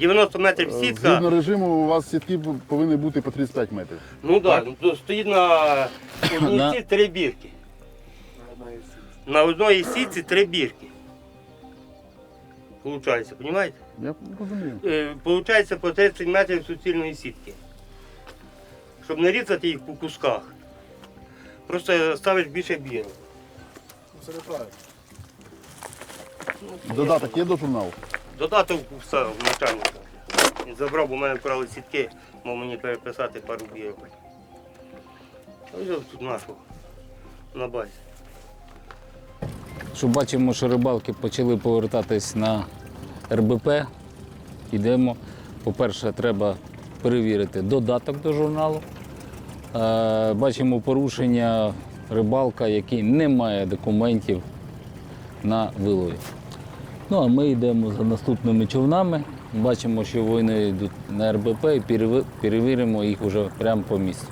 90 метрів Е, сітка. Згідно режиму, у вас сітки повинні бути по 35 метрів. Ну так, да, ну, стоїть на одній На- сітці три бірки. На одній сітці три бірки. Получається, розумієте? Я розумію. Е, Получається по 30 метрів суцільної сітки. Щоб не різати їх по кусках. Просто ставиш більше бірок. Це неправильно. Додаток є до журналу? Додаток все в начальника. Він забрав, бо в мене вкрали сітки, мав мені переписати пару бірок. А взяв тут нашу на базі. Що бачимо, що рибалки почали повертатись на РБП. Йдемо. По-перше, треба перевірити додаток до журналу. Е, Бачимо порушення рибалка, який не має документів на вилові. Ну а ми йдемо за наступними човнами. Бачимо, що вони йдуть на РБП і перевіримо їх вже прямо по місцю.